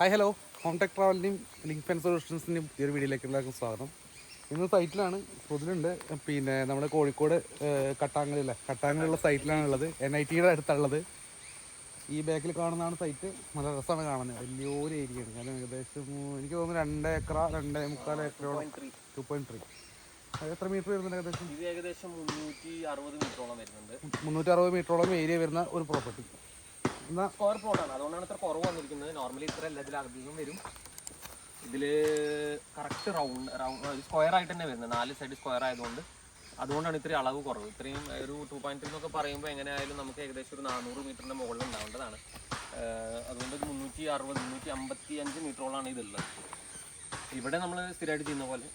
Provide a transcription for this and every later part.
Hi hello contact ട്രാവലിന്റെയും link fan സൊല്യൂഷൻസിന്റെയും ഈ ഒരു വീഡിയോയിലേക്ക് എല്ലാവർക്കും സ്വാഗതം. ഇന്ന് സൈറ്റിലാണ് പുതിലുണ്ട് പിന്നെ നമ്മുടെ കോഴിക്കോട് കട്ടാങ്ങലില്ലേ കട്ടാങ്ങലുള്ള സൈറ്റിലാണ് ഉള്ളത്. എൻ ഐ ടിയുടെ അടുത്തുള്ളത് ഈ ബാക്കിൽ കാണുന്നതാണ് സൈറ്റ് നല്ല രസമാണ് കാണുന്നത് വലിയൊരു ഏരിയയാണ് കാരണം ഏകദേശം എനിക്ക് തോന്നുന്നു രണ്ട് ഏക്കറ രണ്ട് മുക്കാൽ ഏക്കറോളം. ടു പോയിന്റ് ത്രീ എത്ര മീറ്റർ വരുന്നുണ്ട് ഏകദേശം? ഇത് ഏകദേശം മുന്നൂറ്റി അറുപത് മീറ്ററോളം വരുന്നുണ്ട്. മുന്നൂറ്റി അറുപത് മീറ്ററോളം ഏരിയ വരുന്ന ഒരു പ്രോപ്പർട്ടി സ്ക്വയർ പ്ലോട്ടാണ് അതുകൊണ്ടാണ് ഇത്ര കുറവ് വന്നിരിക്കുന്നത്. നോർമലി ഇത്ര അല്ല അധികം വരും. ഇതിൽ കറക്റ്റ് റൗണ്ട് റൗണ്ട് സ്ക്വയർ ആയിട്ട് തന്നെ വരുന്നത്. നാല് സൈഡ് സ്ക്വയർ ആയതുകൊണ്ട് അതുകൊണ്ടാണ് ഇത്രയും അളവ് കുറവ്. ഇത്രയും ഒരു ടു പോയിന്റ് ത്രീ എന്നൊക്കെ പറയുമ്പോൾ എങ്ങനെയായാലും നമുക്ക് ഏകദേശം ഒരു നാനൂറ് മീറ്ററിന്റെ മുകളിൽ ഉണ്ടാവേണ്ടതാണ്. അതുകൊണ്ട് ഒരു മുന്നൂറ്റി അറുപത് മുന്നൂറ്റി അമ്പത്തി അഞ്ച് മീറ്ററോളാണ് ഇതുള്ളത്. ഇവിടെ നമ്മൾ സ്ഥിരമായിട്ട് ചെയ്യുന്ന പോലെ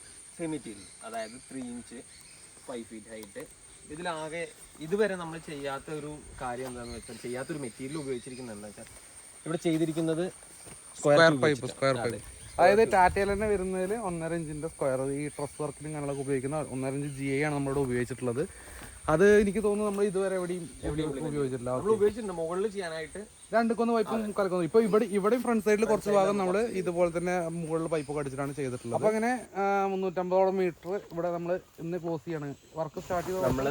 മെറ്റീരിയൽ അതായത് three inch five feet height ഇതിലാകെ ഇതുവരെ നമ്മൾ ചെയ്യാത്ത ഒരു കാര്യം എന്താണെന്ന് വെച്ചാൽ ചെയ്യാത്തൊരു മെറ്റീരിയൽ ഉപയോഗിച്ചിരിക്കുന്നത് എന്താ വെച്ചാൽ ഇവിടെ ചെയ്തിരിക്കുന്നത് സ്ക്വയർ പൈപ്പ് സ്ക്വയർ പൈപ്പ് അതായത് ടാറ്റയിൽ തന്നെ വരുന്നതിൽ ഒന്നര ഇഞ്ചിന്റെ സ്ക്വയർ ഈ ട്രസ് വർക്കിലും കാണാനൊക്കെ ഉപയോഗിക്കുന്ന ഒന്നര ഇഞ്ച് ജി ഐ ആണ് നമ്മളിവിടെ ഉപയോഗിച്ചിട്ടുള്ളത്. അത് എനിക്ക് തോന്നുന്നു നമ്മൾ ഇതുവരെ എവിടെയും എവിടെയും ഉപയോഗിച്ചിട്ടില്ല. നമ്മൾ ഉപയോഗിച്ചിട്ടുണ്ട്. മുകളിൽ ചെയ്യാനായിട്ട് രണ്ടുക്കൊന്ന് പൈപ്പും കലക്കുന്നു. ഇപ്പൊ ഇവിടെ ഇവിടെയും ഫ്രണ്ട് സൈഡിൽ കുറച്ച് ഭാഗം നമ്മൾ ഇതുപോലെ തന്നെ മുകളിൽ പൈപ്പ് അടിച്ചിട്ടാണ് ചെയ്തിട്ടുള്ളത്. അപ്പൊ അങ്ങനെ മുന്നൂറ്റമ്പതോളം മീറ്റർ ഇവിടെ നമ്മൾ ഇന്ന് ക്ലോസ് ചെയ്യാണ്. വർക്ക് സ്റ്റാർട്ട് ചെയ്തു? നമ്മൾ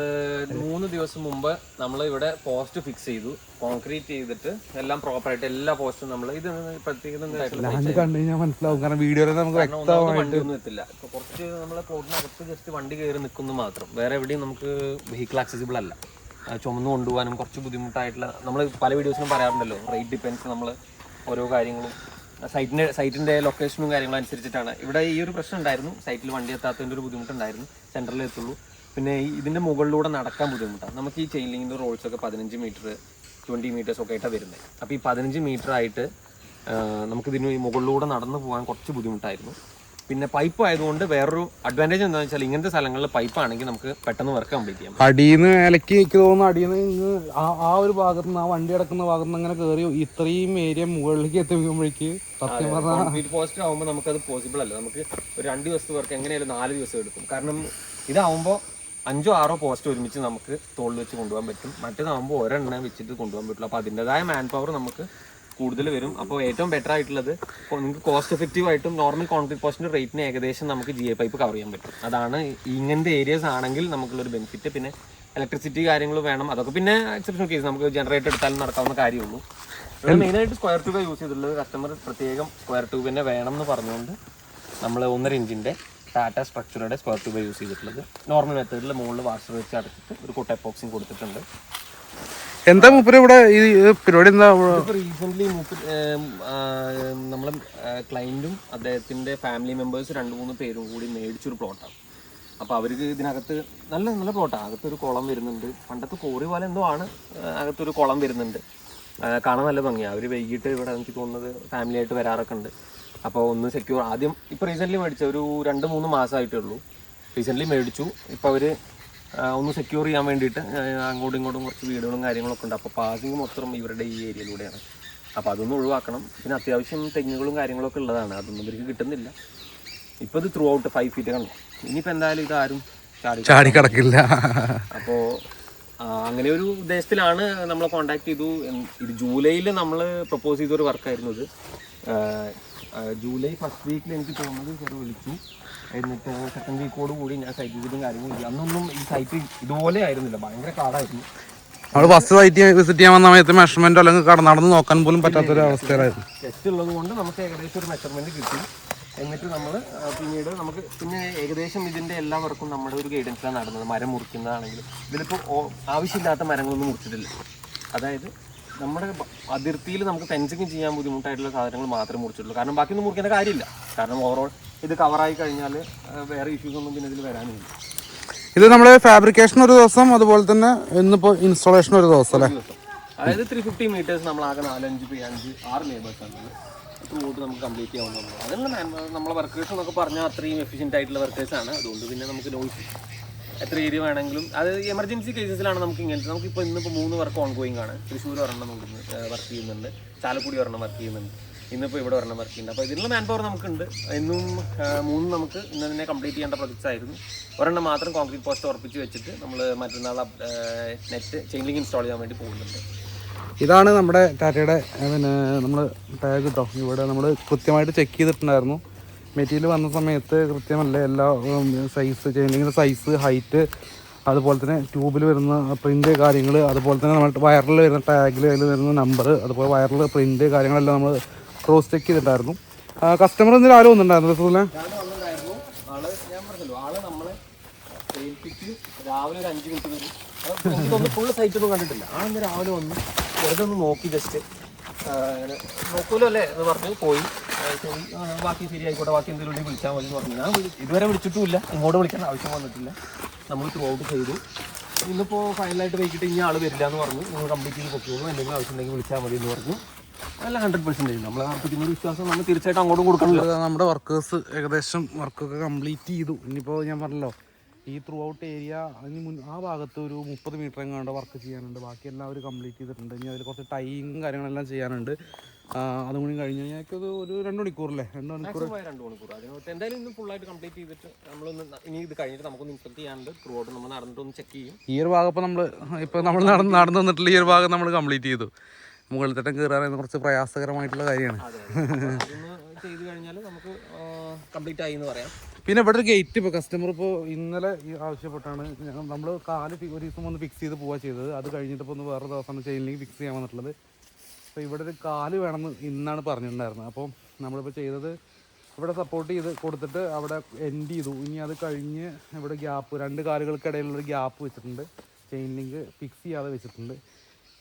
മൂന്ന് ദിവസം മുമ്പ് നമ്മൾ ഇവിടെ പോസ്റ്റ് ഫിക്സ് ചെയ്തു. കോൺക്രീറ്റ് ചെയ്തിട്ട് എല്ലാം പ്രോപ്പർ ആയിട്ട് എല്ലാ പോസ്റ്റും നമ്മൾ ഇത് പ്രത്യേകത എന്തായിട്ടുള്ള കണ്ടു കഴിഞ്ഞാൽ മനസ്സിലാവും. കാരണം വീഡിയോയിൽ നമുക്ക് വ്യക്തമായിട്ട് വണ്ടിയൊന്നും എത്തില്ല. കുറച്ച് നമ്മളെ പ്ലോട്ടിനകത്ത് ജസ്റ്റ് വണ്ടി കയറി നിൽക്കുന്നു മാത്രം. വേറെ എവിടെയും നമുക്ക് വെഹിക്കിൾ ആക്സസിബിൾ അല്ല. ചുമന്ന് കൊണ്ടുപോകാനും കുറച്ച് ബുദ്ധിമുട്ടായിട്ടുള്ള നമ്മൾ പല വീഡിയോസിലും പറയാറുണ്ടല്ലോ റേറ്റ് ഡിപ്പെൻസ് നമ്മൾ ഓരോ കാര്യങ്ങളും. സൈറ്റിന്റെ സൈറ്റിന്റെ ലൊക്കേഷനും കാര്യങ്ങളും അനുസരിച്ചിട്ടാണ്. ഇവിടെ ഈ ഒരു പ്രശ്നം ഉണ്ടായിരുന്നു. സൈറ്റിൽ വണ്ടി എത്താത്തതിന്റെ ഒരു ബുദ്ധിമുട്ടുണ്ടായിരുന്നു. സെന്ററിൽ എത്തുള്ളൂ. പിന്നെ ഇതിന്റെ മുകളിലൂടെ നടക്കാൻ ബുദ്ധിമുട്ടാണ്. നമുക്ക് ഈ ചെയിൻ റോൾസൊക്കെ പതിനഞ്ച് മീറ്റർ ട്വന്റി മീറ്റേഴ്സ് ഒക്കെ ആയിട്ടാണ് വരുന്നത് അപ്പോൾ ഈ പതിനഞ്ച് മീറ്റർ ആയിട്ട് നമുക്കിതിന് മുകളിലൂടെ നടന്നു പോകാൻ കുറച്ച് ബുദ്ധിമുട്ടായിരുന്നു. പിന്നെ പൈപ്പ് ആയതുകൊണ്ട് വേറൊരു അഡ്വാന്റേജ് എന്താണെന്ന് വെച്ചാൽ ഇങ്ങനത്തെ സ്ഥലങ്ങളിൽ പൈപ്പ് ആണെങ്കിൽ നമുക്ക് പെട്ടെന്ന് വർക്ക് കംപ്ലീറ്റ് ചെയ്യാം അടിയിന്ന് ഇലക്ക് എനിക്ക് തോന്നുന്നു അടിയിന്ന് ഇങ്ങ് ആ ആ ഒരു ഭാഗത്ത് നിന്ന് ആ വണ്ടി കിടക്കുന്ന ഭാഗത്ത് നിന്ന് അങ്ങനെ കയറി ഇത്രയും ഏരിയ മുകളിലേക്ക് എത്തിക്കുമ്പോഴേക്ക് സത്യം പറഞ്ഞാൽ പോസ്റ്റ് ആകുമ്പോൾ അത് പോസിബിൾ അല്ല. നമുക്ക് ഒരു രണ്ട് ദിവസത്തെ വർക്ക് എങ്ങനെയായാലും നാല് ദിവസം എടുക്കും. കാരണം ഇതാവുമ്പോൾ അഞ്ചോ ആറോ പോസ്റ്റ് ഒരുമിച്ച് നമുക്ക് തോളിൽ വെച്ച് കൊണ്ടുപോകാൻ പറ്റും. മറ്റേതാകുമ്പോൾ ഒരെണ്ണം വെച്ചിട്ട് കൊണ്ടുപോകാൻ പറ്റില്ല. അപ്പോൾ അതിന്റെതായ മാൻ പവർ നമുക്ക് കൂടുതൽ വരും. അപ്പോൾ ഏറ്റവും ബെറ്റർ ആയിട്ടുള്ളത് നിങ്ങൾക്ക് കോസ്റ്റ് എഫക്റ്റീവ് ആയിട്ടും നോർമൽ കോൺക്രീറ്റ് പോസ്റ്റിന്റെ റേറ്റിന് ഏകദേശം നമുക്ക് ജി എ പൈപ്പ് കവർ ചെയ്യാൻ പറ്റും. അതാണ് ഇങ്ങനത്തെ ഏരിയസ് ആണെങ്കിൽ നമുക്കുള്ളൊരു ബെനിഫിറ്റ് പിന്നെ ഇലക്ട്രിസിറ്റി കാര്യങ്ങൾ വേണം. അതൊക്കെ പിന്നെ എക്സെപ്ഷൻ കേസ് നമുക്ക് ജനറേറ്റർ എടുത്താലും നടക്കാവുന്ന കാര്യമുള്ളൂ. ഇവിടെ മെയിനായിട്ട് സ്ക്വയർ ട്യൂബ് യൂസ് ചെയ്തിട്ടുള്ളത് കസ്റ്റമർ പ്രത്യേകം സ്ക്വയർ ട്യൂബ് തന്നെ വേണം എന്ന് പറഞ്ഞുകൊണ്ട് നമ്മൾ ഒന്നര ഇഞ്ചിന്റെ ടാറ്റ സ്ട്രക്ചറുടെ സ്ക്വയർ ട്യൂബ് യൂസ് ചെയ്തിട്ടുള്ളത്. നോർമൽ മെത്തേഡിൽ മുകളിൽ വാഷർ വെച്ച് അടച്ചിട്ട് ഒരു കൊട്ട എപ്പോക്സിങ് കൊടുത്തിട്ടുണ്ട്. എന്താ മൂപ്പര് ഇവിടെ ഈ പരിപാടി എന്താ റീസെന്റ് നമ്മളെ ക്ലൈന്റും അദ്ദേഹത്തിന്റെ ഫാമിലി മെമ്പേഴ്സ് രണ്ട് മൂന്ന് പേരും കൂടി മേടിച്ചൊരു പ്ലോട്ടാണ് അപ്പൊ അവർക്ക് ഇതിനകത്ത് നല്ല നല്ല പ്ലോട്ടാണ് അകത്തൊരു കുളം വരുന്നുണ്ട്. പണ്ടത്തെ കോറി പോലെ എന്തോ ആണ് അകത്തൊരു കുളം വരുന്നുണ്ട്. കാണാൻ നല്ല ഭംഗിയാണ് അവർ വൈകിട്ട് ഇവിടെ എനിക്ക് തോന്നുന്നത് ഫാമിലി ആയിട്ട് വരാറൊക്കെ ഉണ്ട്. അപ്പോൾ ഒന്ന് സെക്യൂർ ആദ്യം ഇപ്പൊ റീസെന്റ്ലി മേടിച്ച ഒരു രണ്ട് മൂന്ന് മാസമായിട്ടേ ഉള്ളൂ. റീസെന്റ്ലി മേടിച്ചു. ഇപ്പോൾ അവർ ഒന്ന് സെക്യൂർ ചെയ്യാൻ വേണ്ടിയിട്ട് അങ്ങോട്ടും ഇങ്ങോട്ടും കുറച്ച് വീടുകളും കാര്യങ്ങളൊക്കെ ഉണ്ട്. അപ്പോൾ പാസിങ് മൊത്തം ഇവരുടെ ഈ ഏരിയയിലൂടെയാണ് അപ്പോൾ അതൊന്നും ഒഴിവാക്കണം. പിന്നെ അത്യാവശ്യം തെങ്ങുകളും കാര്യങ്ങളൊക്കെ ഉള്ളതാണ്. അതൊന്നും ഇവർക്ക് കിട്ടുന്നില്ല. ഇപ്പോൾ ഇത് ത്രൂ ഔട്ട് ഫൈവ് ഫീറ്റ് കണ്ടു ഇനിയിപ്പോൾ എന്തായാലും ഇത് ആരും ചാടി കിടക്കില്ല. അപ്പോൾ അങ്ങനെ ഒരു ഉദ്ദേശത്തിലാണ് നമ്മളെ കോണ്ടാക്ട് ചെയ്തു. ഇത് ജൂലൈയിൽ നമ്മൾ പ്രപ്പോസ് ചെയ്ത ഒരു വർക്കായിരുന്നു ഇത്. ജൂലൈ ഫസ്റ്റ് വീക്കിൽ എനിക്ക് തോന്നുന്നത് ചെറു വിളിച്ചു. എന്നിട്ട് സെക്കൻഡ് വീക്കോട് കൂടി ഞാൻ സൈറ്റ് വിസിറ്റും കാര്യങ്ങളും ചെയ്തു. അന്നൊന്നും ഈ സൈറ്റ് ഇതുപോലെ ആയിരുന്നില്ല. ഭയങ്കര കാടായിരുന്നു. നമ്മൾ ഫസ്റ്റ് സൈറ്റ് വിസിറ്റ് ചെയ്യാൻ വന്ന സമയത്ത് മെഷർമെന്റ് അല്ലെങ്കിൽ നടന്ന് നോക്കാൻ പോലും പറ്റാത്തൊരു അവസ്ഥയിലായിരുന്നു ടെസ്റ്റ് ഉള്ളത് കൊണ്ട് നമുക്ക് ഏകദേശം ഒരു മെഷർമെന്റ് കിട്ടി. എന്നിട്ട് നമ്മൾ പിന്നീട് നമുക്ക് പിന്നെ ഏകദേശം ഇതിന്റെ എല്ലാ വർക്കും നമ്മുടെ ഒരു ഗൈഡൻസിലാണ് നടന്നത്. മരം മുറിക്കുന്നതാണെങ്കിലും ഇതിലിപ്പോൾ ആവശ്യമില്ലാത്ത മരങ്ങളൊന്നും മുറിച്ചിട്ടില്ല. അതായത് നമ്മുടെ അതിർത്തിയിൽ നമുക്ക് ഫെൻസിങ് ചെയ്യാൻ ബുദ്ധിമുട്ടായിട്ടുള്ള സാധനങ്ങൾ മാത്രമേ മുറിച്ചിട്ടുള്ളൂ. കാരണം ബാക്കിയൊന്നും മുറിക്കേണ്ട കാര്യമില്ല. കാരണം ഓവറോൾ ഇത് കവറായി കഴിഞ്ഞാൽ വേറെ ഇഷ്യൂസ് ഒന്നും പിന്നെ ഇതിൽ വരാനില്ല. ഇത് നമ്മൾ ഫാബ്രിക്കേഷൻ ഒരു ദിവസം അതുപോലെ തന്നെ ഇന്നിപ്പോൾ ഇൻസ്റ്റാളേഷൻ ഒരു ദിവസം അല്ലേ? അതായത് ത്രീ ഫിഫ്റ്റി മീറ്റേഴ്സ് നമ്മൾ ആകെ നാലഞ്ച് പേ അഞ്ച് ആറ് ലേബേഴ്സ് ആണ്. ത്രൂട്ട് നമുക്ക് കംപ്ലീറ്റ് ചെയ്യാവുന്നതാണ് അതിനുള്ള നമ്മളെ വർക്കേഴ്സ് എന്നൊക്കെ പറഞ്ഞാൽ അത്രയും എഫിഷ്യന്റ് ആയിട്ടുള്ള വർക്കേഴ്സാണ് ആണ്. അതുകൊണ്ട് പിന്നെ നമുക്ക് നോയ്സ് എത്ര ഏരിയ വേണമെങ്കിലും. അത് എമർജൻസി കേസസിലാണ് നമുക്ക് ഇങ്ങനത്തെ. നമുക്കിപ്പോൾ ഇന്നിപ്പോൾ മൂന്ന് വർക്ക് ഓൺ ഗോയിങ് ആണ്. തൃശ്ശൂർ ഒരെണ്ണം നമുക്ക് വർക്ക് ചെയ്യുന്നുണ്ട്. ചാലക്കുടി ഒരെണ്ണം വർക്ക് ചെയ്യുന്നുണ്ട്. ഇന്നിപ്പോൾ ഇവിടെ ഒരെണ്ണം വർക്ക് ചെയ്യുന്നുണ്ട്. അപ്പോൾ ഇതിനുള്ള മാൻ പവർ നമുക്കുണ്ട് ഇന്നും മൂന്ന് നമുക്ക് ഇന്ന് തന്നെ കംപ്ലീറ്റ് ചെയ്യേണ്ട പ്രൊജക്ട്സ് ആയിരുന്നു ഒരെണ്ണം മാത്രം കോൺക്രീറ്റ് പോസ്റ്റ് ഉറപ്പിച്ച് വെച്ചിട്ട് നമ്മൾ മറ്റന്നാൾ നെറ്റ് ചെയിൻലിംഗ് ഇൻസ്റ്റാൾ ചെയ്യാൻ വേണ്ടി പോകുന്നുണ്ട്. ഇതാണ് നമ്മുടെ ടാറ്റയുടെ പിന്നെ നമ്മൾ ടാഗ് കേട്ടോ ഇവിടെ നമ്മൾ കൃത്യമായിട്ട് ചെക്ക് ചെയ്തിട്ടുണ്ടായിരുന്നു. മെറ്റീരിയൽ വന്ന സമയത്ത് കൃത്യമല്ല എല്ലാ സൈസ് ചെയിനിങ്ങിന്റെ സൈസ് ഹൈറ്റ് അതുപോലെ തന്നെ ട്യൂബിൽ വരുന്ന പ്രിന്റ് കാര്യങ്ങൾ അതുപോലെ തന്നെ നമ്മൾ വയറിൽ വരുന്ന ടാഗിൽ അതിൽ വരുന്ന നമ്പർ അതുപോലെ വയറിൽ പ്രിന്റ് കാര്യങ്ങളെല്ലാം നമ്മൾ ക്രോസ് ചെക്ക് ചെയ്തിട്ടുണ്ടായിരുന്നു. കസ്റ്റമർ എന്തെങ്കിലും ആരും വന്നിട്ടുണ്ടായിരുന്നു റസൂലെ രാവിലെ ഒരു അഞ്ച് മിനിറ്റ് വരും. ഫുള്ള് സൈറ്റ് ഒന്നും കണ്ടിട്ടില്ല. ആ രാവിലെ വന്ന് വെറുതെ ഒന്ന് നോക്കി ജസ്റ്റ് നോക്കൂലോ അല്ലേ എന്ന് പറഞ്ഞു പോയി. പോയി ബാക്കി ശരിയായിക്കോട്ടെ ബാക്കി എന്തെങ്കിലും വിളിച്ചാൽ മതി എന്ന് പറഞ്ഞു. ഞാൻ ഇതുവരെ വിളിച്ചിട്ടുമില്ല. ഇങ്ങോട്ട് വിളിക്കേണ്ട ആവശ്യം വന്നിട്ടില്ല. നമ്മൾ ത്രൂ ഔട്ട് ചെയ്തു ഇന്നിപ്പോൾ ഫൈനലായിട്ട് വൈകിട്ട് ഇനി ആൾ വരില്ല എന്ന് പറഞ്ഞു. നിങ്ങൾ കംപ്ലീറ്റ് ചെയ്ത് പൊക്കിയോളൂ എന്തെങ്കിലും ആവശ്യം ഉണ്ടെങ്കിൽ വിളിച്ചാൽ മതി എന്ന് പറഞ്ഞു. അല്ല ഹൺഡ്രഡ് പെർസെന്റേജ് നമ്മൾ അർപ്പിക്കുന്ന വിശ്വാസം നമ്മൾ തീർച്ചയായിട്ടും അങ്ങോട്ടും കൊടുക്കണമല്ലോ. നമ്മുടെ വർക്കേഴ്സ് ഏകദേശം വർക്കൊക്കെ കംപ്ലീറ്റ് ചെയ്തു. ഇനിയിപ്പോൾ ഞാൻ പറഞ്ഞല്ലോ ഈ ത്രൂ ഔട്ട് ഏരിയ അതിന് മുൻ ആ ഭാഗത്ത് ഒരു മുപ്പത് മീറ്റർ എങ്ങാണ്ട് വർക്ക് ചെയ്യാനുണ്ട്. ബാക്കി എല്ലാം അവർ കംപ്ലീറ്റ് ചെയ്തിട്ടുണ്ട്. ഇനി അതിൽ കുറച്ച് ടൈയും കാര്യങ്ങളെല്ലാം ചെയ്യാനുണ്ട്. അതും കൂടി കഴിഞ്ഞ് കഴിഞ്ഞാൽ അത് ഒരു രണ്ട് മണിക്കൂറല്ലേ രണ്ട് മണിക്കൂർ. രണ്ട് മണിക്കൂർ. അതിനകത്ത് എന്തായാലും ഇന്ന് ഫുള്ളായിട്ട് കംപ്ലീറ്റ് ചെയ്തിട്ട് നമ്മളൊന്ന് ഇനി ഇത് കഴിഞ്ഞിട്ട് നമുക്കൊന്ന് ഇൻസ്പെക്ട് ചെയ്യാനുണ്ട്. ത്രൂ ഔട്ട് നമ്മൾ നടന്നിട്ട് ഒന്ന് ചെക്ക് ചെയ്യും. ഈ ഒരു ഭാഗം ഇപ്പോൾ നമ്മൾ ഇപ്പോൾ നമ്മൾ നടന്ന് നടന്നു വന്നിട്ടുള്ള ഈ ഒരു ഭാഗം നമ്മൾ കംപ്ലീറ്റ് ചെയ്തു. മുകളിൽ തട്ടം കയറാൻ കുറച്ച് പ്രയാസകരമായിട്ടുള്ള കാര്യമാണ്. ചെയ്ത് കഴിഞ്ഞാൽ നമുക്ക് കംപ്ലീറ്റ് ആയി എന്ന് പറയാം. പിന്നെ ഇവിടെ ഒരു ഗേറ്റ് ഇപ്പോൾ കസ്റ്റമർ ഇപ്പോൾ ഇന്നലെ ആവശ്യപ്പെട്ടാണ്. നമ്മൾ കാൽ ഒരു ദിവസം ഒന്ന് ഫിക്സ് ചെയ്ത് പോവുക ചെയ്തത്. അത് കഴിഞ്ഞിട്ട് ഇപ്പോൾ ഒന്ന് വേറെ ദിവസം ചെയിനിലേക്ക് ഫിക്സ് ചെയ്യാൻ വന്നിട്ടുള്ളത്. അപ്പോൾ ഇവിടെ ഒരു കാൽ വേണമെന്ന് ഇന്നാണ് പറഞ്ഞിട്ടുണ്ടായിരുന്നത്. അപ്പോൾ നമ്മളിപ്പോൾ ചെയ്തത് ഇവിടെ സപ്പോർട്ട് ചെയ്ത് കൊടുത്തിട്ട് അവിടെ എൻഡ് ചെയ്തു. ഇനി അത് കഴിഞ്ഞ് ഇവിടെ ഗ്യാപ്പ് രണ്ട് കാലുകൾക്കിടയിലുള്ളൊരു ഗ്യാപ്പ് വെച്ചിട്ടുണ്ട്. ചെയിൻ ലിങ്ക് ഫിക്സ് ചെയ്യാതെ വെച്ചിട്ടുണ്ട്.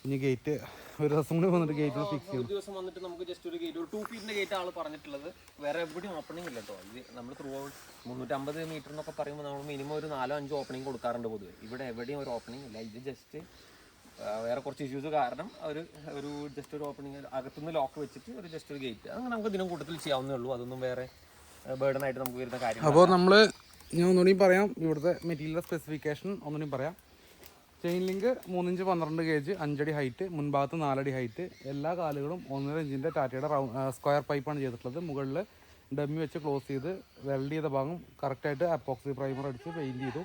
ഇനി ഗേറ്റ് ഒരു ദിവസം കൂടി വന്നിട്ട് ഗേറ്റ് ഫിക്സ് ചെയ്യും. ഒരു ദിവസം വന്നിട്ട് നമുക്ക് ജസ്റ്റ് ഒരു ഗേറ്റ് ഒരു ടു ഫീറ്റിന്റെ ഗേറ്റ് ആൾ പറഞ്ഞിട്ടുള്ളത്. വേറെ എവിടെയും ഓപ്പണിംഗ് ഇല്ല കേട്ടോ ഇത് നമ്മൾ ത്രൂ ഔട്ട് മുന്നൂറ്റമ്പത് മീറ്റർ എന്നൊക്കെ പറയുമ്പോൾ നമ്മൾ മിനിമം ഒരു നാലോ അഞ്ചോ ഓപ്പണിംഗ് കൊടുക്കാറുണ്ട് പൊതുവെ. ഇവിടെ എവിടെയും ഒരു ഓപ്പണിംഗ് ഇല്ല. ഇത് ജസ്റ്റ് വേറെ കുറച്ച് ഇഷ്യൂസ് കാരണം ഒരു ഒരു ജസ്റ്റ് ഒരു ഓപ്പണിംഗ് അകത്തുനിന്ന് ലോക്ക് വെച്ചിട്ട് ഒരു ജസ്റ്റ് ഒരു ഗേറ്റ് അങ്ങനെ നമുക്ക് ഇതിനും കൂട്ടത്തിൽ ചെയ്യാവുന്നേ ഉള്ളൂ. അതൊന്നും വേറെ ബേർഡൻ ആയിട്ട് നമുക്ക് വരുന്ന കാര്യം അപ്പോൾ നമ്മൾ ഞാൻ ഒന്നുകൂടി പറയാം. ഇവിടുത്തെ മെറ്റീരിയൽ സ്പെസിഫിക്കേഷൻ ഒന്നുകൂടി പറയാം. ചെയിൻ ലിങ്ക് മൂന്നിഞ്ച് പന്ത്രണ്ട് കെ ജി അഞ്ചടി ഹൈറ്റ് മുൻഭാഗത്ത് നാലടി ഹൈറ്റ് എല്ലാ കാലുകളും ഒന്നര ഇഞ്ചിന്റെ ടാറ്റയുടെ റൗണ്ട് സ്ക്വയർ പൈപ്പാണ് ചെയ്തിട്ടുള്ളത്. മുകളിൽ ഡമ്മി വെച്ച് ക്ലോസ് ചെയ്ത് വെൽഡ് ചെയ്ത ഭാഗം കറക്റ്റായിട്ട് അപ്പോക്സി പ്രൈമർ അടിച്ച് പെയിന്റ് ചെയ്തു.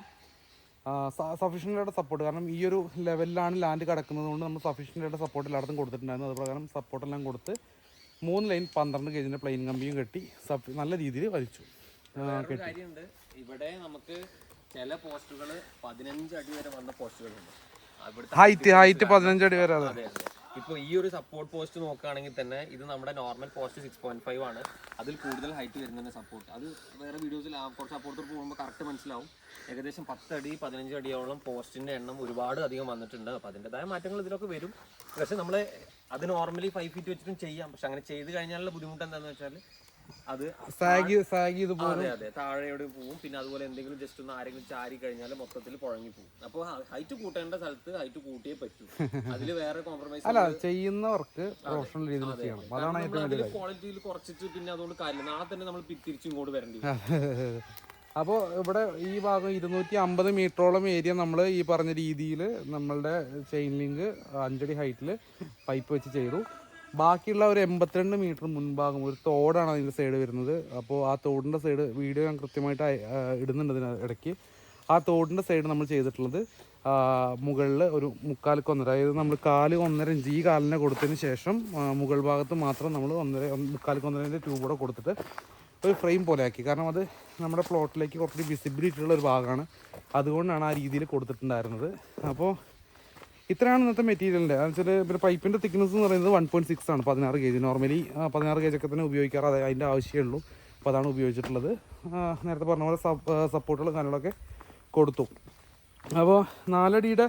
സഫീഷ്യന്റായിട്ട് സപ്പോർട്ട് കാരണം ഈ ഒരു ലെവലിലാണ് ലാൻഡ് കിടക്കുന്നത് കൊണ്ട് നമ്മൾ സഫീഷ്യന്റായിട്ട് സപ്പോർട്ട് എല്ലായിടത്തും കൊടുത്തിട്ടുണ്ടായിരുന്നു. അത് പ്രകാരം സപ്പോർട്ടെല്ലാം കൊടുത്ത് മൂന്ന് ലൈൻ പന്ത്രണ്ട് കെ ജിന്റെ പ്ലെയിൻ കമ്പിയും കെട്ടി നല്ല രീതിയിൽ വലിച്ചു. കെട്ടി. ഇവിടെ നമുക്ക് ചില പോസ്റ്ററുകൾ പതിനഞ്ച് അടി വരെ വന്ന പോസ്റ്റുകളുണ്ട്. ഹൈറ്റ് ഹൈറ്റ് ഹൈറ്റ് അടി വരെ അതെ അതെ അതെ. ഇപ്പൊ ഈ ഒരു സപ്പോർട്ട് പോസ്റ്റ് നോക്കുകയാണെങ്കിൽ തന്നെ ഇത് നമ്മുടെ normal post six point five ആണ്. അതിൽ കൂടുതൽ ഹൈറ്റ് വരുന്നുണ്ട് സപ്പോർട്ട് അത് വേറെ വീഡിയോസിൽ കുറച്ച് സപ്പോർട്ട് പോകുമ്പോൾ കറക്റ്റ് മനസ്സിലാവും. ഏകദേശം പത്തടി പതിനഞ്ച് അടിയോളം പോസ്റ്റിന്റെ എണ്ണം ഒരുപാട് അധികം വന്നിട്ടുണ്ട്. അപ്പൊ അതിന്റെതായ മാറ്റങ്ങൾ ഇതിലൊക്കെ വരും. പക്ഷെ നമ്മൾ അത് നോർമലി ഫൈവ് ഫീറ്റ് വെച്ചിട്ടും ചെയ്യാം. പക്ഷെ അങ്ങനെ ചെയ്ത് കഴിഞ്ഞാലുള്ള ബുദ്ധിമുട്ട് എന്താണെന്ന് വെച്ചാൽ അത് സാഗി സാഗി ഇത് അതെ അതെ. താഴെയോട് പോവും. പിന്നെ അതുപോലെ എന്തെങ്കിലും ജസ്റ്റ് ഒന്ന് ആരെങ്കിലും ചാരി കഴിഞ്ഞാൽ മൊത്തത്തിൽ പുഴങ്ങി പോകും അപ്പോൾ ഹൈറ്റ് കൂട്ടേണ്ട സ്ഥലത്ത് ഹൈറ്റ് കൂട്ടിയേ പറ്റൂ. അതിൽ വേറെ കോംപ്രമൈസ് അല്ല ചെയ്യുന്നവർക്ക് പ്രൊഫഷണൽ രീതിയിൽ ചെയ്യണം. അതാണ് ഏറ്റവും ക്വാളിറ്റിയിൽ കുറച്ചിട്ട് പിന്നെ അതുകൊണ്ട് കാര്യമില്ല. നാളെ തന്നെ നമ്മൾ തിരിച്ചു ഇങ്ങോട്ട് വരേണ്ടി വരും. അപ്പോൾ ഇവിടെ ഈ ഭാഗം ഇരുന്നൂറ്റി അമ്പത് മീറ്ററോളം ഏരിയ നമ്മൾ ഈ പറഞ്ഞ രീതിയിൽ നമ്മളുടെ ചെയിൻ ലിങ്ക് അഞ്ചടി ഹൈറ്റിൽ പൈപ്പ് വെച്ച് ചെയ്തു. ബാക്കിയുള്ള ഒരു എൺപത്തിരണ്ട് മീറ്റർ മുൻഭാഗം ഒരു തോടാണ് അതിന്റെ സൈഡ് വരുന്നത്. അപ്പോൾ ആ തോടിന്റെ സൈഡ് വീഡിയോ ഞാൻ കൃത്യമായിട്ട് ഇടുന്നുണ്ട് ഇടയ്ക്ക്. ആ തോടിന്റെ സൈഡ് നമ്മൾ ചെയ്തിട്ടുള്ളത് മുകളിൽ ഒരു മുക്കാൽ ഒന്നര അതായത് നമ്മൾ കാൽ ഒന്നര ഇഞ്ച് ഈ കാലിനെ കൊടുത്തതിന് ശേഷം മുകൾ ഭാഗത്ത് മാത്രം നമ്മൾ ഒന്നര മുക്കാൽ കൊന്നരന്റെ ട്യൂബ് കൂടെ കൊടുത്തിട്ട് ഒരു ഫ്രെയിം പോലെ ആക്കി. കാരണം അത് നമ്മുടെ പ്ലോട്ടിലേക്ക് കുറച്ച് വിസിബിലിറ്റി ഉള്ള ഒരു ഭാഗമാണ്. അതുകൊണ്ടാണ് ആ രീതിയിൽ കൊടുത്തിട്ടുണ്ടായിരുന്നത്. അപ്പോൾ ഇത്രയാണ് ഇന്നത്തെ മെറ്റീരിയലിന്റെ വെച്ചാൽ പിന്നെ പൈപ്പിന്റെ തിക്നെസ് എന്ന് പറയുന്നത് വൺ പോയിന്റ് സിക്സ് ആണ്. പതിനാറ് കെ ജി നോർമലി പതിനാറ് കെ ജി ഒക്കെ തന്നെ ഉപയോഗിക്കാറ്. അത് അതിന്റെ ആവശ്യമേ ഉള്ളൂ. അപ്പോൾ അതാണ് ഉപയോഗിച്ചിട്ടുള്ളത്. നേരത്തെ പറഞ്ഞ പോലെ സപ്പോർട്ടുകളും കാര്യങ്ങളൊക്കെ കൊടുത്തു. അപ്പോൾ നാലടിയുടെ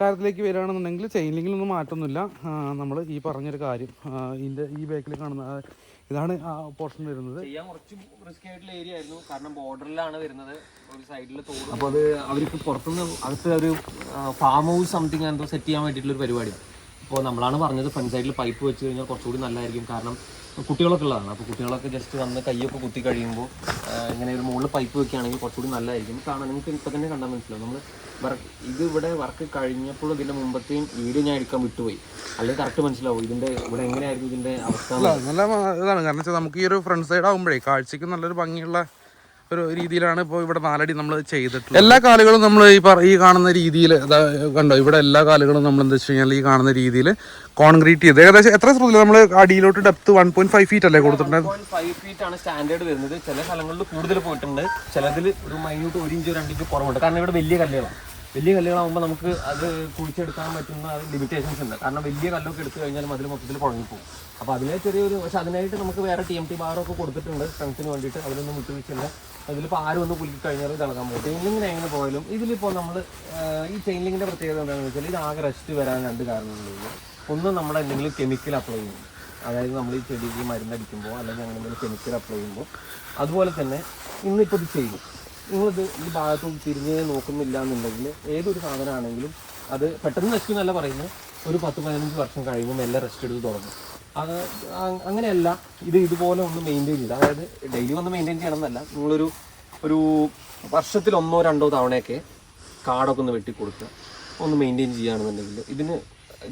കാര്യത്തിലേക്ക് വരികയാണെന്നുണ്ടെങ്കിൽ ചെയിൻ ലിങ്കിലൊന്നും മാറ്റമൊന്നുമില്ല നമ്മൾ ഈ പറഞ്ഞൊരു കാര്യം ഇതിന്റെ ഈ ബാക്കിൽ കാണുന്ന ഇതാണ് ആ പോർഷൻ വരുന്നത്. ചെയ്യാൻ കുറച്ച് റിസ്ക് ആയിട്ടുള്ള ഏരിയ ആയിരുന്നു. കാരണം ബോർഡറിലാണ് വരുന്നത്. ഒരു സൈഡിൽ തോട്. അപ്പോൾ അത് അവർക്ക് പുറത്തുനിന്ന് അകത്ത് ഒരു ഫാം ഹൗസ് സംതിങ് എന്തോ സെറ്റ് ചെയ്യാൻ വേണ്ടിയിട്ടുള്ള ഒരു പരിപാടിയാണ്. അപ്പോൾ നമ്മളാണ് പറഞ്ഞത് ഫ്രണ്ട് സൈഡിൽ പൈപ്പ് വെച്ച് കഴിഞ്ഞാൽ കുറച്ചുകൂടി നല്ലതായിരിക്കും. കാരണം കുട്ടികളൊക്കെ ഉള്ളതാണ്. അപ്പോൾ കുട്ടികളൊക്കെ ജസ്റ്റ് വന്ന് കൈയൊക്കെ കുത്തി കഴിയുമ്പോൾ ഇങ്ങനെ ഒരു മുകളിൽ പൈപ്പ് വെക്കുകയാണെങ്കിൽ കുറച്ചുകൂടി നല്ലതായിരിക്കും. കാണാൻ നിങ്ങൾക്ക് ഇപ്പം തന്നെ കണ്ടാൽ മനസ്സിലാവും. നമ്മൾ വർക്ക് ഇത് ഇവിടെ വർക്ക് കഴിഞ്ഞപ്പോൾ ഇതിന്റെ മുമ്പത്തെയും വീഡിയോ ഞാൻ എടുക്കാൻ വിട്ടുപോയി. അല്ലെങ്കിൽ കറക്റ്റ് മനസ്സിലാവും. ഇതിന്റെ ഇവിടെ എങ്ങനെയായിരുന്നു ഇതിന്റെ അവസ്ഥ? നല്ല ഇതാണ്. കാരണം വെച്ചാൽ നമുക്ക് ഈ ഒരു ഫ്രണ്ട് സൈഡ് ആകുമ്പോഴേ കാഴ്ചയ്ക്ക് നല്ലൊരു ഭംഗിയുള്ള ഒരു രീതിയിലാണ് ഇപ്പോൾ ഇവിടെ നാലടി നമ്മൾ ചെയ്തിട്ടുള്ളത്. എല്ലാ കാലുകളും നമ്മൾ ഈ പറ ഈ കാണുന്ന രീതിയിൽ കണ്ടോ? ഇവിടെ എല്ലാ കാലുകളും നമ്മൾ എന്താ വെച്ച് കഴിഞ്ഞാൽ ഈ കാണുന്ന രീതിയിൽ കോൺക്രീറ്റ് ചെയ്ത്. ഏകദേശം എത്ര ശ്രദ്ധ നമ്മൾ അടിയിലോട്ട് depth one point five feet അല്ലേ കൊടുത്തിട്ടുണ്ടായിരുന്നത് ഫൈവ് ഫീറ്റ് ആണ് സ്റ്റാൻഡേർഡ് വരുന്നത്. ചില സ്ഥലങ്ങളിൽ കൂടുതൽ പോയിട്ടുണ്ട്. ചിലതിൽ ഒരു മൈന്യൂട്ട് ഒരു ഇഞ്ച് രണ്ട് ഇഞ്ച് കുറവുണ്ട്. കാരണം ഇവിടെ വലിയ കല്ലുകളാണ്. വലിയ കല്ലുകളാകുമ്പോൾ നമുക്ക് അത് കുഴിച്ചെടുക്കാൻ പറ്റുന്ന ലിമിറ്റേഷൻസ് ഉണ്ട്. കാരണം വലിയ കല്ലൊക്കെ എടുത്തു കഴിഞ്ഞാൽ അതിൽ മൊത്തത്തിൽ പോകും അപ്പോൾ അതിനെ ചെറിയൊരു പക്ഷെ അതിനായിട്ട് നമുക്ക് വേറെ ടി എം ടി ബാറൊക്കെ കൊടുത്തിട്ടുണ്ട്. സ്ട്രെങ്ത്തിന് വേണ്ടിയിട്ട്. അതിലൊന്നും വിട്ടുവീഴ്ചയില്ല. അതിലിപ്പോൾ ആരും ഒന്ന് കുലുക്കി കഴിഞ്ഞാൽ തിളക്കാൻ പോകും ചെയിൻ എങ്ങനെ പോയാലും ഇതിലിപ്പോൾ നമ്മൾ ഈ ചെയിൻ ലിങ്ങിന്റെ പ്രത്യേകത എന്താണെന്ന് വെച്ചാൽ ഇത് ആകെ റെസ്റ്റ് വരാൻ രണ്ട് കാരണങ്ങളുള്ളൂ ഒന്ന് നമ്മൾ എന്തെങ്കിലും കെമിക്കൽ അപ്ലൈ ചെയ്യും അതായത് നമ്മൾ ഈ ചെടിക്ക് മരുന്നടിക്കുമ്പോൾ അല്ലെങ്കിൽ അങ്ങനെ എന്തെങ്കിലും കെമിക്കൽ അപ്ലൈ ചെയ്യുമ്പോൾ അതുപോലെ തന്നെ ഇന്നിപ്പോൾ ഇത് ചെയ്യും. നിങ്ങളിത് ഈ ഭാഗത്ത് തിരിഞ്ഞ് നോക്കുന്നില്ല എന്നുണ്ടെങ്കിൽ ഏതൊരു സാധനമാണെങ്കിലും അത് പെട്ടെന്ന് നശിക്കുന്നല്ല പറയുന്നത്. ഒരു പത്ത് പതിനഞ്ച് വർഷം കഴിയുമ്പോൾ എല്ലാം റെസ്റ്റ് എടുത്ത് തുടങ്ങും. അങ്ങനെയല്ല. ഇത് ഇതുപോലെ ഒന്ന് മെയിന്റെയിൻ ചെയ്ത്. അതായത് ഡെയിലി ഒന്ന് മെയിന്റെയിൻ ചെയ്യണമെന്നല്ല. നിങ്ങളൊരു ഒരു വർഷത്തിൽ ഒന്നോ രണ്ടോ തവണയൊക്കെ കാടൊക്കെ ഒന്ന് വെട്ടി കൊടുക്കുക ഒന്ന് മെയിന്റെയിൻ ചെയ്യുകയാണെന്നുണ്ടെങ്കിൽ ഇതിന്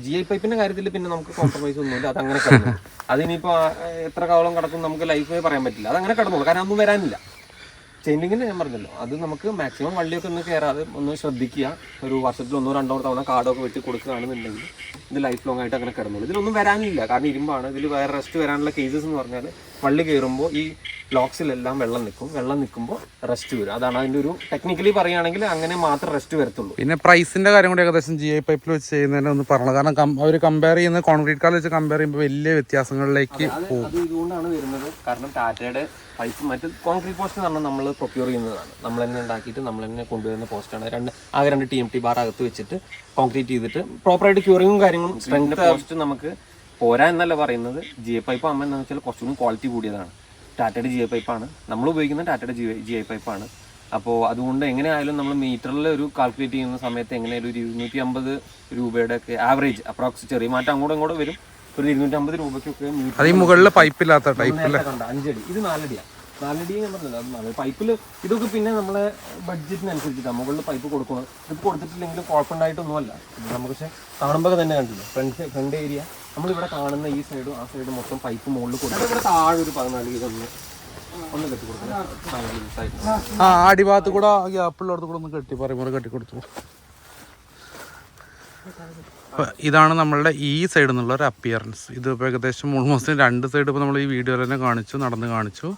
ജി ഐ പൈപ്പിന്റെ കാര്യത്തിൽ പിന്നെ നമുക്ക് കോംപ്രമൈസ് ഒന്നുമില്ല. അതങ്ങനെ കിടന്നു. അതിനിപ്പോൾ എത്ര കാലം കിടക്കും നമുക്ക് ലൈഫേ പറയാൻ പറ്റില്ല. അതങ്ങനെ കിടന്നുള്ളൂ കാരണം ഒന്നും വരാനില്ല. ചെയിൻ ലിങ്കിന്റെ ഞാൻ പറഞ്ഞല്ലോ അത് നമുക്ക് മാക്സിമം വള്ളിയൊക്കെ ഒന്ന് കയറാതെ ഒന്ന് ശ്രദ്ധിക്കുക. ഒരു വർഷത്തിൽ ഒന്നോ രണ്ടോ തവണ കാർഡൊക്കെ വെട്ടി കൊടുക്കുകയാണെന്നുണ്ടെങ്കിൽ ഇത് ലൈഫ് ലോങ് ആയിട്ട് അങ്ങനെ കിടന്നുള്ളൂ ഇതിലൊന്നും വരാനില്ല കാരണം ഇരുമ്പാണ്. ഇതിൽ വേറെ റെസ്റ്റ് വരാനുള്ള കേസസ് എന്ന് പറഞ്ഞാൽ വള്ളി കയറുമ്പോൾ ഈ ലോക്സിലെല്ലാം വെള്ളം നിൽക്കും. വെള്ളം നിൽക്കുമ്പോൾ റെസ്റ്റ് വരും. അതാണ് അതിന്റെ ഒരു ടെക്നിക്കലി പറയുകയാണെങ്കിൽ അങ്ങനെ മാത്രം റെസ്റ്റ് വരത്തുള്ളൂ. പിന്നെ പ്രൈസിന്റെ കാര്യം കൂടി ഏകദേശം ജി ഐ പൈപ്പിൽ വെച്ച് ചെയ്യുന്നതിനെ ഒന്ന് പറഞ്ഞു കാരണം അവർ കമ്പയർ ചെയ്യുന്ന കോൺക്രീറ്റ് കാർഡ് വെച്ച് കമ്പയർ ചെയ്യുമ്പോൾ വലിയ വ്യത്യാസങ്ങളിലേക്ക് പോകും. അതുകൊണ്ടാണ് വരുന്നത്. കാരണം ടാറ്റയുടെ പൈപ്പ് മറ്റ് കോൺക്രീറ്റ് പോസ്റ്റ് എന്ന് പറഞ്ഞാൽ നമ്മൾ പ്രൊക്യൂർ ചെയ്യുന്നതാണ്. നമ്മൾ തന്നെ ഉണ്ടാക്കിയിട്ട് നമ്മൾ തന്നെ കൊണ്ടുവരുന്ന പോസ്റ്റാണ് രണ്ട് ആകെ രണ്ട് ടി എം ടി ബാർ അകത്ത് വെച്ചിട്ട് കോൺക്രീറ്റ് ചെയ്തിട്ട് പ്രോപ്പറായിട്ട് ക്യൂറിങ്ങും കാര്യങ്ങളും സ്ട്രെങ്ത് പോസ്റ്റ് നമുക്ക് പോരാ എന്നല്ല പറയുന്നത്. ജി ഐ പൈപ്പ് ആകുമ്പോൾ എന്താണെന്ന് വെച്ചാൽ കുറച്ചുകൂടി ക്വാളിറ്റി കൂടിയതാണ്. ടാറ്റയുടെ ജി ഐ പൈപ്പാണ് നമ്മൾ ഉപയോഗിക്കുന്ന ടാറ്റയുടെ ജി ജി ഐ പൈപ്പാണ് അപ്പോൾ അതുകൊണ്ട് എങ്ങനെയായാലും നമ്മൾ മീറ്ററിൽ ഒരു കാൽക്കുലേറ്റ് ചെയ്യുന്ന സമയത്ത് എങ്ങനെയായാലും ഒരു ഇരുന്നൂറ്റി അമ്പത് രൂപയുടെ ഒക്കെ ആവറേജ് അപ്രോക്സ് ചെറിയ മാറ്റം അങ്ങോട്ടും ഇങ്ങോട്ടും വരും. ഒരു ഇരുന്നൂറ്റി അമ്പത് രൂപയ്ക്കൊക്കെ അത് ഈ മുകളിൽ പൈപ്പില്ലാത്ത ടൈപ്പ് അല്ലേ? കണ്ട? അഞ്ചടി. ഇത് നാലടിയാണ് നാലടി ഞാൻ പറഞ്ഞല്ലോ? അത് നാല് പൈപ്പിൽ ഇതൊക്കെ പിന്നെ നമ്മളെ ബഡ്ജറ്റിനനുസരിച്ചിട്ടാണ് മുകളിൽ പൈപ്പ് കൊടുക്കണം. ഇത് കൊടുത്തിട്ടില്ലെങ്കിലും കുഴപ്പമുണ്ടായിട്ടൊന്നുമല്ല. ഇത് നമുക്ക് പക്ഷേ കാണുമ്പോൾ തന്നെ കണ്ടില്ല? ഫ്രണ്ട് ഫ്രണ്ട് ഏരിയ നമ്മളിവിടെ കാണുന്ന ഈ സൈഡും ആ സൈഡും മൊത്തം പൈപ്പ് മുകളിൽ കൊടുക്കും ഇവിടെ താഴെ ഒരു പതിനാല് ഇതൊന്ന് ഒന്ന് ആ അടിഭാഗത്ത് കൂടെ ഗ്യാപ്പുള്ളടത്ത് കൂടെ ഒന്ന് കെട്ടി പറയുമ്പോൾ കെട്ടി കൊടുത്തു അപ്പൊ ഇതാണ് നമ്മളുടെ ഈ സൈഡിൽ നിന്നുള്ള ഒരു അപ്പിയറൻസ് ഇത് ഇപ്പോൾ ഏകദേശം ഓൾമോസ്റ്റ് രണ്ട് സൈഡ് ഇപ്പോൾ നമ്മൾ ഈ വീഡിയോയിൽ തന്നെ കാണിച്ചു നടന്ന് കാണിച്ചു.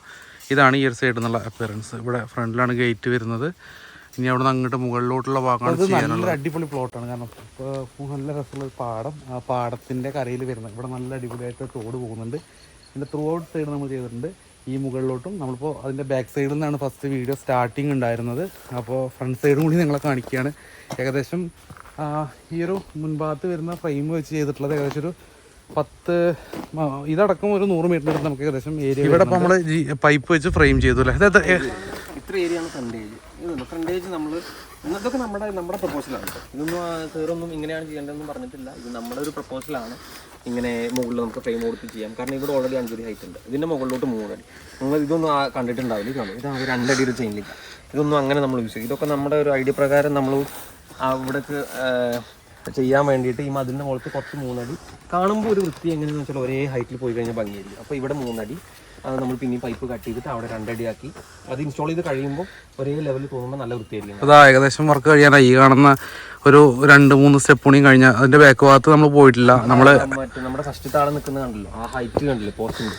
ഇതാണ് ഈ ഒരു സൈഡിൽ നിന്നുള്ള അപ്പിയറൻസ് ഇവിടെ ഫ്രണ്ടിലാണ് ഗേറ്റ് വരുന്നത്. ഇനി അവിടെ നിന്ന് അങ്ങോട്ട് മുകളിലോട്ടുള്ള ഭാഗമാണ് ചെയ്യാനുള്ളത്. അടിപൊളി പ്ലോട്ടാണ് കാരണം ഇപ്പോൾ നല്ല രസമുള്ള ഒരു പാടം ആ പാടത്തിന്റെ കരയിൽ വരുന്നത്. ഇവിടെ നല്ല അടിപൊളിയായിട്ട് തോട് പോകുന്നുണ്ട്. ഇതിന്റെ ത്രൂ ഔട്ട് സൈഡ് നമ്മൾ ചെയ്തിട്ടുണ്ട്. ഈ മുകളിലോട്ടും നമ്മളിപ്പോൾ അതിന്റെ ബാക്ക് സൈഡിൽ നിന്നാണ് ഫസ്റ്റ് വീഡിയോ സ്റ്റാർട്ടിങ് ഉണ്ടായിരുന്നത്. അപ്പോൾ ഫ്രണ്ട് സൈഡും കൂടി നിങ്ങളെ കാണിക്കുകയാണ്. ഏകദേശം ഈ ഒരു മുൻഭാഗത്ത് വരുന്ന ഫ്രെയിം വെച്ച് ചെയ്തിട്ടുള്ളത് ഏകദേശം ഒരു പത്ത് ഇതടക്കം ഒരു നൂറ് മീറ്റർ അടുത്ത് നമുക്ക് ഏകദേശം ഏരിയ ഇവിടെ നമ്മൾ പൈപ്പ് വെച്ച് ഫ്രെയിം ചെയ്തു അല്ലേ? ഇത്ര ആണ് ഫ്രണ്ടേജ് ഇതുണ്ട് ഫ്രണ്ടേജ് നമ്മൾ ഇതൊക്കെ നമ്മുടെ നമ്മുടെ പ്രപ്പോസലാണ് ഇതൊന്നും സേറൊന്നും ഇങ്ങനെയാണ് ചെയ്യേണ്ടതെന്ന് പറഞ്ഞിട്ടില്ല. ഇത് നമ്മുടെ ഒരു പ്രപ്പോസലാണ് ഇങ്ങനെ മുകളിൽ നമുക്ക് ഫ്രെയിം കൊടുത്ത് ചെയ്യാം. കാരണം ഇവിടെ ഓൾറെഡി അഞ്ചടി ഹൈറ്റ് ഉണ്ട്. ഇതിന്റെ മുകളിലോട്ട് മൂന്നടി. നിങ്ങൾ ഇതൊന്നും ആ കണ്ടിട്ടുണ്ടാവില്ല. ഇതാണ് ഇത് ഒരു രണ്ടടി ഒരു ചെയിനില്ല ഇതൊന്നും അങ്ങനെ നമ്മൾ യൂസ് ചെയ്യും ഇതൊക്കെ നമ്മുടെ ഒരു ഐഡിയ പ്രകാരം നമ്മൾ അവിടേക്ക് ചെയ്യാൻ വേണ്ടിയിട്ട് ഈ മതിലിന്റെ മുകളിൽ കുറച്ച് മൂന്നടി. കാണുമ്പോൾ ഒരു വൃത്തി എങ്ങനെയെന്ന് വെച്ചാൽ ഒരേ ഹൈറ്റിൽ പോയി കഴിഞ്ഞാൽ ഭംഗിയായിരിക്കും. അപ്പോൾ ഇവിടെ മൂന്നടി. അത് നമ്മൾ പിന്നെ പൈപ്പ് കട്ട് ചെയ്തിട്ട് അവിടെ രണ്ടടി ആക്കി അത് ഇൻസ്റ്റാൾ ചെയ്ത് കഴിയുമ്പോൾ ഒരേ ലെവലിൽ തോന്നുമ്പോൾ നല്ല വൃത്തിയായിരിക്കും. അതാ ഏകദേശം വർക്ക് കഴിയാനായി. ഈ കാണുന്ന ഒരു രണ്ട് മൂന്ന് സ്റ്റെപ്പ് കൂടി കഴിഞ്ഞാൽ അതിന്റെ ബാക്ക് ഭാഗത്ത് നമ്മൾ പോയിട്ടില്ല. നമ്മൾ മറ്റേ നമ്മുടെ ഫസ്റ്റ് താഴെ നിൽക്കുന്ന കണ്ടല്ലോ? ആ ഹൈറ്റ് കണ്ടില്ലേ? പോസ്റ്റിന്റെ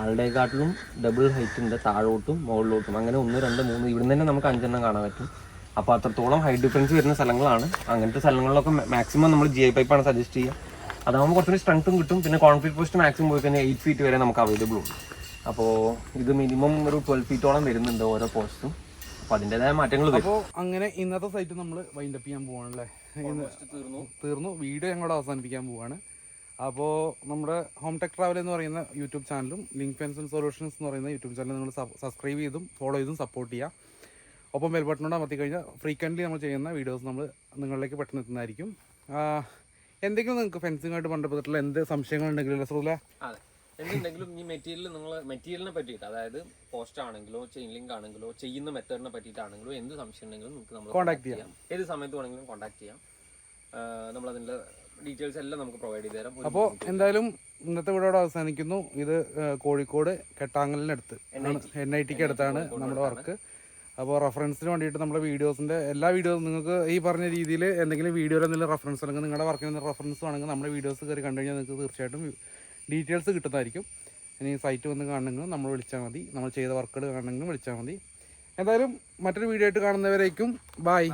ആളുടെക്കാട്ടിലും ഡബിൾ ഹൈറ്റ് ഉണ്ട്. താഴോട്ടും മുകളിലോട്ടും. അങ്ങനെ ഒന്ന് രണ്ട് മൂന്ന്. ഇവിടുന്ന് തന്നെ നമുക്ക് അഞ്ചെണ്ണം കാണാൻ പറ്റും. അപ്പോൾ അത്രത്തോളം ഹൈ ഡിഫറൻസ് വരുന്ന സ്ഥലങ്ങളാണ്. അങ്ങനത്തെ സ്ഥലങ്ങളിലൊക്കെ മാക്സിമം നമ്മൾ ജി ഐ പൈപ്പാണ് സജസ്റ്റ് ചെയ്യുക അതാകുമ്പോൾ കുറച്ചുകൂടി സ്ട്രെങ്ത്തും കിട്ടും. പിന്നെ കോൺക്രീറ്റ് പോസ്റ്റ് മാക്സിമം പോയി കഴിഞ്ഞാൽ എയ്റ്റ് ഫീറ്റ് വരെ നമുക്ക് അവൈലബിൾ ഉണ്ട് അപ്പോൾ ഇത് മിനിമം ഒരു ട്വൽവ് ഫീറ്റോളം വരുന്നുണ്ട് ഓരോ പോസ്റ്റും അപ്പോൾ അതിന്റെതായ മാറ്റങ്ങൾ വരും. അപ്പോൾ അങ്ങനെ ഇന്നത്തെ സൈറ്റ് നമ്മൾ വൈൻഡപ്പ് ചെയ്യാൻ പോവാണല്ലേ? തീർന്നു. തീർന്നു. വീഡിയോ ഞങ്ങളോട് അവസാനിപ്പിക്കാൻ പോവാണ്. അപ്പോൾ നമ്മുടെ ഹോം ടെക് ട്രാവൽ എന്ന് പറയുന്ന യൂട്യൂബ് ചാനലും ലിങ്ക് ഫെൻസ് ആൻഡ് സൊല്യൂഷൻസ് എന്ന് പറയുന്ന യൂട്യൂബ് ചാനൽ നിങ്ങൾ സബ്സ്ക്രൈബ് ചെയ്തും ഫോളോ ചെയ്തും സപ്പോർട്ട് ചെയ്യുക ഒപ്പം ബെൽ ബട്ടണോട് അമർത്തി കഴിഞ്ഞാൽ ഫ്രീക്വന്റ്ലി നമ്മൾ ചെയ്യുന്ന വീഡിയോസ് നമ്മൾ നിങ്ങളിലേക്ക് പെട്ടെന്ന് എത്തുന്നതായിരിക്കും. എന്തെങ്കിലും നിങ്ങൾക്ക് ഫെൻസിങ്ങായിട്ട് ബന്ധപ്പെട്ടിട്ടുള്ള എന്ത് സംശയങ്ങളുണ്ടെങ്കിലും റസൂല അതെ. എന്തുണ്ടെങ്കിലും ഈ മെറ്റീരിയൽ നിങ്ങൾ മെറ്റീരിയലിനെ പറ്റിയിട്ട് അതായത് പോസ്റ്റ് ആണെങ്കിലോ ചെയിൻ ലിങ്ക് ആണെങ്കിലോ ചെയ്യുന്ന മെത്തേഡിനെ പറ്റിയിട്ടാണെങ്കിലോ എന്ത് സംശയം ഉണ്ടെങ്കിലും നമുക്ക് നമ്മൾ കോൺടാക്ട് ചെയ്യാം. ഏത് സമയത്ത് വേണമെങ്കിലും കോൺടാക്ട് ചെയ്യാം. നമ്മൾ അതിന്റെ ഡീറ്റെയിൽസ് എല്ലാം നമുക്ക് പ്രൊവൈഡ് ചെയ്ത് തരാം. അപ്പോൾ എന്തായാലും ഇന്നത്തെ വീടോട് അവസാനിക്കുന്നു. ഇത് കോഴിക്കോട് കെട്ടാങ്ങലിനടുത്ത് എൻ ഐ ടിക്ക് അടുത്താണ് നമ്മുടെ വർക്ക്. അപ്പോൾ റെഫറൻസിന് വേണ്ടിയിട്ട് നമ്മുടെ വീഡിയോസിന്റെ എല്ലാ വീഡിയോസും നിങ്ങൾക്ക് ഈ പറഞ്ഞ രീതിയിൽ എന്തെങ്കിലും വീഡിയോയിൽ എന്തെങ്കിലും റെഫറൻസ് അല്ലെങ്കിൽ നിങ്ങളുടെ വർക്കിന് റെഫറൻസ് വേണമെങ്കിൽ നമ്മുടെ വീഡിയോസ് കയറി കണ്ടു കഴിഞ്ഞാൽ നിങ്ങൾക്ക് തീർച്ചയായിട്ടും ഡീറ്റെയിൽസ് കിട്ടുന്നതായിരിക്കും. ഇനി സൈറ്റ് വന്ന് കാണണമെങ്കിലും നമ്മൾ വിളിച്ചാൽ മതി. നമ്മൾ ചെയ്ത വർക്കുകൾ കാണണമെങ്കിലും വിളിച്ചാൽ മതി. എന്തായാലും മറ്റൊരു വീഡിയോ ആയിട്ട് കാണുന്നവരേക്കും ബായ്.